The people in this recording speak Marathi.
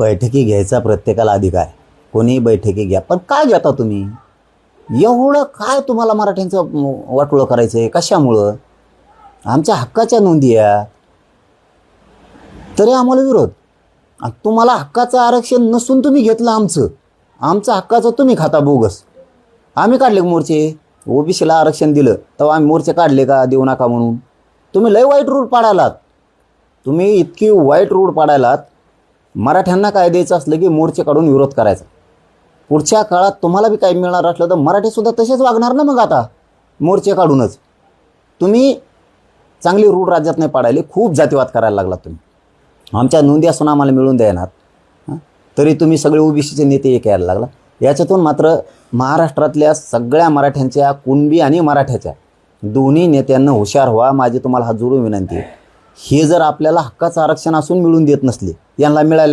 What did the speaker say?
बैठकी घ्यायचा प्रत्येकाला अधिकार आहे. कोणीही बैठकी घ्या. पण काय घेता तुम्ही? एवढं काय तुम्हाला मराठ्यांचं वाटोळं करायचं आहे कशामुळं? आमच्या हक्काच्या नोंदी या. तरी आम्हाला विरोध. तुम्हाला हक्काचं आरक्षण नसून तुम्ही घेतलं आमचं. आमचं हक्काचं तुम्ही खाता बोगस. आम्ही काढले मोर्चे? ओबीसीला आरक्षण दिलं. तेव्हा आम्ही मोर्चे काढले का? देऊ नका म्हणून. तुम्ही लय वाईट रूट पाडायलात तुम्ही इतकी वाईट रूट पाडायलात. मराठ्यांना काय द्यायचं असलं की मोर्चे काढून विरोध करायचा. पुढच्या काळात तुम्हाला बी काय मिळणार असलं तर मराठीसुद्धा तसेच वागणार ना मग आता मोर्चे काढूनच. तुम्ही चांगली रूढ राज्यात नाही पाडायले खूप जातीवाद करायला लागला तुम्ही. आमच्या नोंदी असून आम्हाला मिळून देणार. तरी तुम्ही सगळे ओबीसीचे नेते एक यायला लागला. याच्यातून मात्र महाराष्ट्रातल्या सगळ्या मराठ्यांच्या कुणबी आणि मराठ्याच्या दोन्ही नेत्यांना हुशार व्हा माझी तुम्हाला हात जोडून विनंती आहे. हे जर आपल्याला हक्काचं आरक्षण असून मिळून देत नसले यांना मिळालं